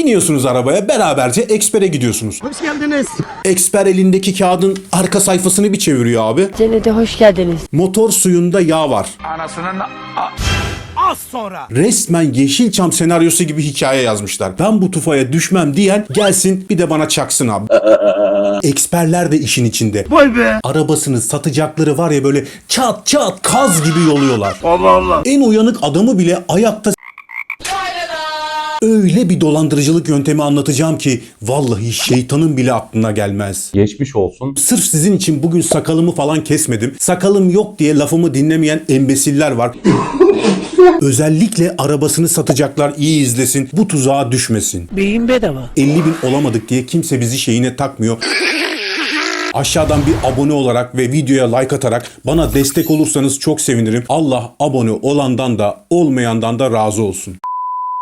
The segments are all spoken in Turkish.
Biniyorsunuz arabaya beraberce Eksper'e gidiyorsunuz. Hoş geldiniz. Eksper elindeki kağıdın arka sayfasını bir çeviriyor abi. Cennete hoş geldiniz. Motor suyunda yağ var. Anasının Az sonra. Resmen Yeşilçam senaryosu gibi hikaye yazmışlar. Ben bu tufaya düşmem diyen gelsin bir de bana çaksın abi. Eksperler de işin içinde. Vay be. Arabasını satacakları var ya böyle çat çat kaz gibi yoluyorlar. Allah Allah. En uyanık adamı bile ayakta Öyle bir dolandırıcılık yöntemi anlatacağım ki vallahi şeytanın bile aklına gelmez. Geçmiş olsun. Sırf sizin için bugün sakalımı falan kesmedim. Sakalım yok diye lafımı dinlemeyen embesiller var. Özellikle arabasını satacaklar iyi izlesin. Bu tuzağa düşmesin. Beyin bedava. 50 bin olamadık diye kimse bizi şeyine takmıyor. Aşağıdan bir abone olarak ve videoya like atarak bana destek olursanız çok sevinirim. Allah abone olandan da olmayandan da razı olsun.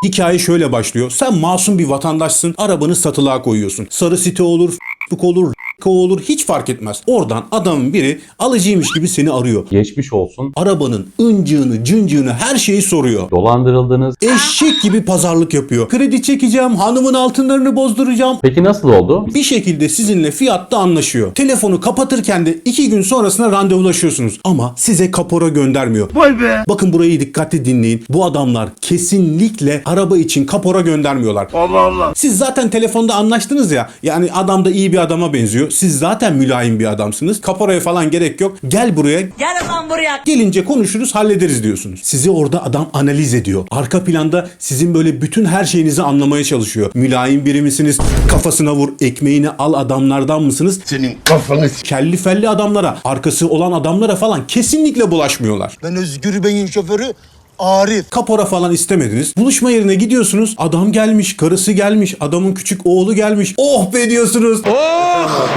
Hikaye şöyle başlıyor. Sen masum bir vatandaşsın. Arabanı satılığa koyuyorsun. Sarı site olur, Facebook olur, k- olur hiç fark etmez. Oradan adamın biri alıcıymış gibi seni arıyor. Geçmiş olsun. Arabanın ıncığını, cıncığını her şeyi soruyor. Dolandırıldınız. Eşek gibi pazarlık yapıyor. Kredi çekeceğim, hanımın altınlarını bozduracağım. Peki nasıl oldu? Bir şekilde sizinle fiyatta anlaşıyor. Telefonu kapatırken de iki gün sonrasına randevulaşıyorsunuz. Ama size kapora göndermiyor. Vay be. Bakın burayı dikkatli dinleyin. Bu adamlar kesinlikle araba için kapora göndermiyorlar. Allah Allah. Siz zaten telefonda anlaştınız ya. Yani adam da iyi bir adama benziyor. Siz zaten mülayim bir adamsınız. Kaporaya falan gerek yok. Gel buraya. Gel lan buraya. Gelince konuşuruz hallederiz diyorsunuz. Sizi orada adam analiz ediyor. Arka planda sizin böyle bütün her şeyinizi anlamaya çalışıyor. Mülayim biri misiniz? Kafasına vur ekmeğini al adamlardan mısınız? Senin kafanı Kelli felli adamlara, arkası olan adamlara falan kesinlikle bulaşmıyorlar. Ben Özgür Bey'in şoförü Arif. Kapora falan istemediniz. Buluşma yerine gidiyorsunuz. Adam gelmiş, karısı gelmiş, adamın küçük oğlu gelmiş. Oh be diyorsunuz.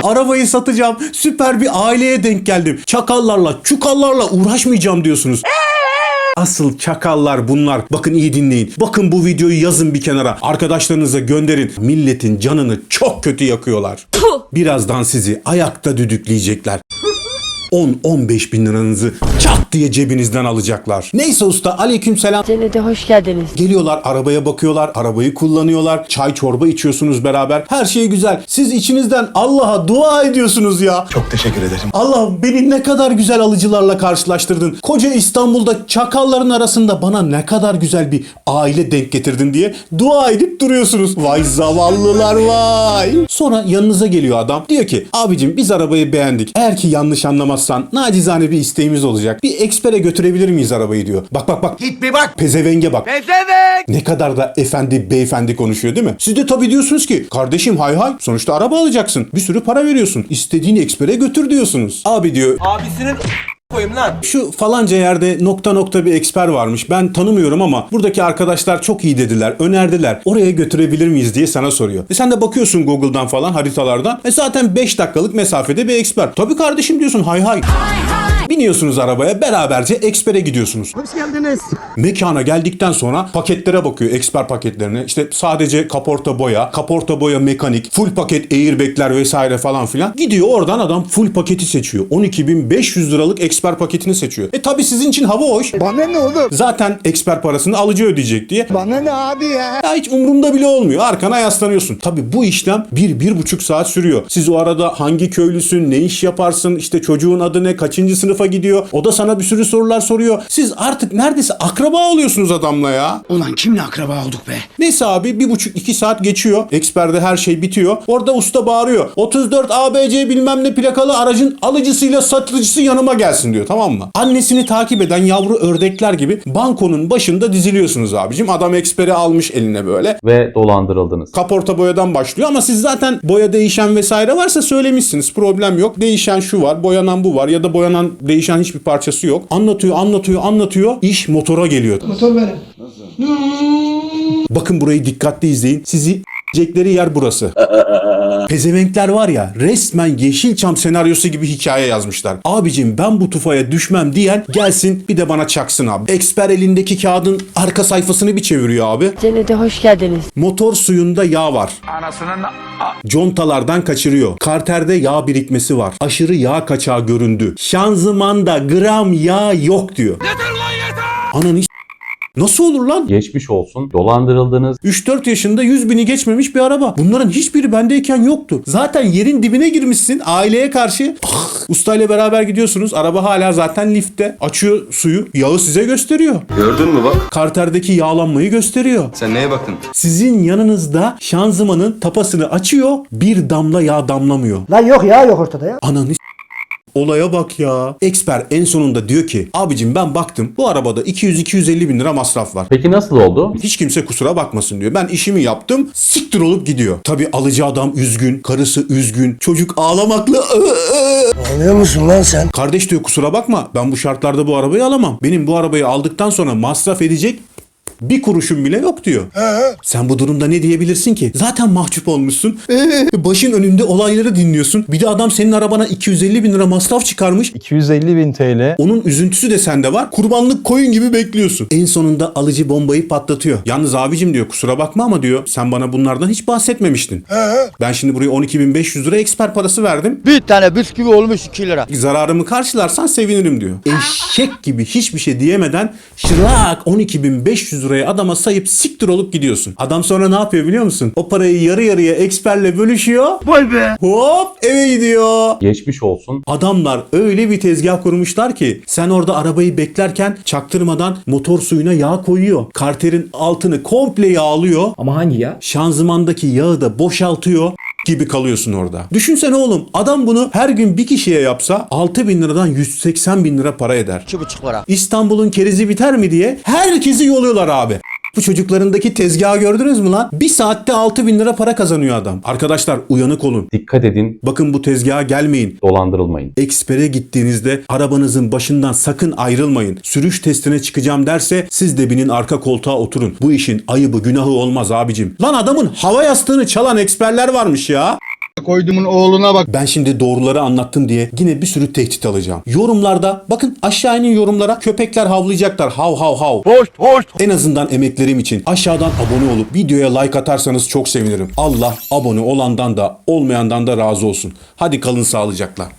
Arabayı satacağım. Süper bir aileye denk geldim. Çakallarla, çukallarla uğraşmayacağım diyorsunuz. Asıl çakallar bunlar. Bakın iyi dinleyin. Bakın bu videoyu yazın bir kenara. Arkadaşlarınıza gönderin. Milletin canını çok kötü yakıyorlar. Birazdan sizi ayakta düdükleyecekler. 10-15 bin liranızı çat diye cebinizden alacaklar. Neyse usta aleyküm selam. Cennete hoş geldiniz. Geliyorlar arabaya bakıyorlar, arabayı kullanıyorlar, çay çorba içiyorsunuz beraber. Her şey güzel. Siz içinizden Allah'a dua ediyorsunuz ya. Çok teşekkür ederim. Allah'ım beni ne kadar güzel alıcılarla karşılaştırdın. Koca İstanbul'da çakalların arasında bana ne kadar güzel bir aile denk getirdin diye dua edip duruyorsunuz. Vay zavallılar vay. Sonra yanınıza geliyor adam. Diyor ki abicim biz arabayı beğendik. Eğer ki yanlış anlamazsan nacizane bir isteğimiz olacak. Bir ekspere götürebilir miyiz arabayı diyor. Bak bak bak. Git bir bak. Pezevenge bak. Pezevenk. Ne kadar da efendi beyefendi konuşuyor değil mi? Siz de tabii diyorsunuz ki kardeşim hay hay sonuçta araba alacaksın. Bir sürü para veriyorsun. İstediğin ekspere götür diyorsunuz. Abi diyor abisinin koyayım lan. şu falanca yerde nokta nokta bir eksper varmış. Ben tanımıyorum ama buradaki arkadaşlar çok iyi dediler, önerdiler. Oraya götürebilir miyiz diye sana soruyor. E sen de bakıyorsun Google'dan falan haritalardan. E zaten 5 dakikalık mesafede bir eksper. Tabii kardeşim diyorsun hay hay. Biniyorsunuz arabaya beraberce ekspere gidiyorsunuz. Hoş geldiniz. Mekana geldikten sonra paketlere bakıyor eksper paketlerine. İşte sadece kaporta boya, kaporta boya mekanik, full paket airbagler vesaire falan filan. Gidiyor oradan adam full paketi seçiyor. 12.500 liralık eksper paketini seçiyor. E tabi sizin için hava hoş. Bana ne oğlum? Zaten eksper parasını alıcı ödeyecek diye. Bana ne abi ya? Ya hiç umurumda bile olmuyor. Arkana yaslanıyorsun. Tabi bu işlem bir, bir buçuk saat sürüyor. Siz o arada hangi köylüsün, ne iş yaparsın, işte çocuğun adı ne, kaçıncı sınıfa gidiyor. O da sana bir sürü sorular soruyor. Siz artık neredeyse akraba oluyorsunuz adamla ya. Ulan kimle akraba olduk be? Neyse abi bir buçuk iki saat geçiyor. Eksperde her şey bitiyor. Orada usta bağırıyor. 34 ABC bilmem ne plakalı aracın alıcısıyla satıcısı yanıma gelsin diyor tamam mı? Annesini takip eden yavru ördekler gibi bankonun başında diziliyorsunuz abicim. Adam eksperi almış eline böyle. Ve dolandırıldınız. Kaporta boyadan başlıyor ama siz zaten boya değişen vesaire varsa söylemişsiniz. Problem yok. Değişen şu var, boyanan bu var ya da boyanan değişen hiçbir parçası yok. Anlatıyor, anlatıyor, anlatıyor. İş motora geliyor. Motor benim. Bakın burayı dikkatli izleyin. Sizi Cekleri yer burası. Pezevenkler var ya resmen Yeşilçam senaryosu gibi hikaye yazmışlar. Abicim ben bu tufaya düşmem diyen gelsin bir de bana çaksın abi. Eksper elindeki kağıdın arka sayfasını bir çeviriyor abi. Cennete hoş geldiniz. Motor suyunda yağ var. Anasının Contalardan kaçırıyor. Karterde yağ birikmesi var. Aşırı yağ kaçağı göründü. Şanzımanda gram yağ yok diyor. Yeter lan yeter! Ananı Nasıl olur lan? Geçmiş olsun. Dolandırıldınız. 3-4 yaşında 100 bini geçmemiş bir araba. Bunların hiçbiri bendeyken yoktu. Zaten yerin dibine girmişsin aileye karşı. Ah, Ustayla beraber gidiyorsunuz. Araba hala zaten liftte. Açıyor suyu. Yağı size gösteriyor. Gördün mü bak? Karterdeki yağlanmayı gösteriyor. Sen neye baktın? Sizin yanınızda şanzımanın tapasını açıyor. Bir damla yağ damlamıyor. Lan yok ya yok ortada ya. Ananı Olaya bak ya. Eksper en sonunda diyor ki abicim ben baktım bu arabada 200-250 bin lira masraf var. Peki nasıl oldu? Hiç kimse kusura bakmasın diyor. Ben işimi yaptım. Siktir olup gidiyor. Tabi alıcı adam üzgün. Karısı üzgün. Çocuk ağlamakla. Anlıyor musun lan sen? Kardeş diyor kusura bakma. Ben bu şartlarda bu arabayı alamam. Benim bu arabayı aldıktan sonra masraf edecek bir kuruşum bile yok diyor. Sen bu durumda ne diyebilirsin ki? Zaten mahcup olmuşsun. Ee, başın önünde olayları dinliyorsun. Bir de adam senin arabana 250 bin lira masraf çıkarmış. 250 bin TL. Onun üzüntüsü de sende var. Kurbanlık koyun gibi bekliyorsun. En sonunda alıcı bombayı patlatıyor. Yalnız abicim diyor kusura bakma ama diyor sen bana bunlardan hiç bahsetmemiştin. Ben şimdi buraya 12.500 lira eksper parası verdim. Bir tane bisküvi olmuş 2 lira. Zararımı karşılarsan sevinirim diyor. Eşek gibi hiçbir şey diyemeden şırak 12.500 liraya adama sayıp siktir olup gidiyorsun. Adam sonra ne yapıyor biliyor musun? O parayı yarı yarıya eksperle bölüşüyor. Vay be. Hop eve gidiyor. Geçmiş olsun. Adamlar öyle bir tezgah kurmuşlar ki sen orada arabayı beklerken çaktırmadan motor suyuna yağ koyuyor. Karterin altını komple yağlıyor. Ama hangi ya? Şanzımandaki yağı da boşaltıyor gibi kalıyorsun orada. Düşünsene oğlum adam bunu her gün bir kişiye yapsa 6 bin liradan 180 bin lira para eder. 2,5 lira. İstanbul'un kerizi biter mi diye herkesi yoluyorlar abi. Bu çocuklarındaki tezgahı gördünüz mü lan? Bir saatte 6 bin lira para kazanıyor adam. Arkadaşlar uyanık olun. Dikkat edin. Bakın bu tezgaha gelmeyin. Dolandırılmayın. Ekspere gittiğinizde arabanızın başından sakın ayrılmayın. Sürüş testine çıkacağım derse siz de binin arka koltuğa oturun. Bu işin ayıbı günahı olmaz abicim. Lan adamın hava yastığını çalan eksperler varmış ya. Koydumun oğluna bak. Ben şimdi doğruları anlattım diye yine bir sürü tehdit alacağım. Yorumlarda bakın aşağı inin yorumlara köpekler havlayacaklar. Hav hav hav. Hoş hoş. En azından emeklerim için aşağıdan abone olup videoya like atarsanız çok sevinirim. Allah abone olandan da olmayandan da razı olsun. Hadi kalın sağlıcakla.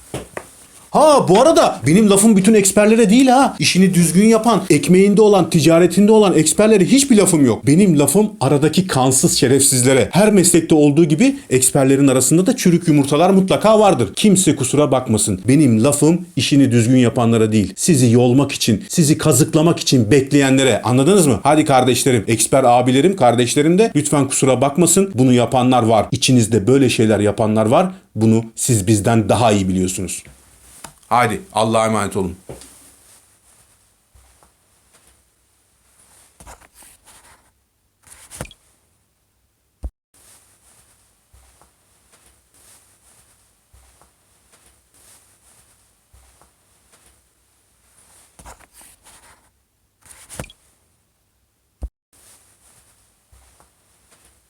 Ha bu arada benim lafım bütün eksperlere değil ha. İşini düzgün yapan, ekmeğinde olan, ticaretinde olan eksperlere hiçbir lafım yok. Benim lafım aradaki kansız şerefsizlere. Her meslekte olduğu gibi eksperlerin arasında da çürük yumurtalar mutlaka vardır. Kimse kusura bakmasın. Benim lafım işini düzgün yapanlara değil. Sizi yolmak için, sizi kazıklamak için bekleyenlere. Anladınız mı? Hadi kardeşlerim, eksper abilerim, kardeşlerim de lütfen kusura bakmasın. Bunu yapanlar var. İçinizde böyle şeyler yapanlar var. Bunu siz bizden daha iyi biliyorsunuz. Hadi Allah'a emanet olun.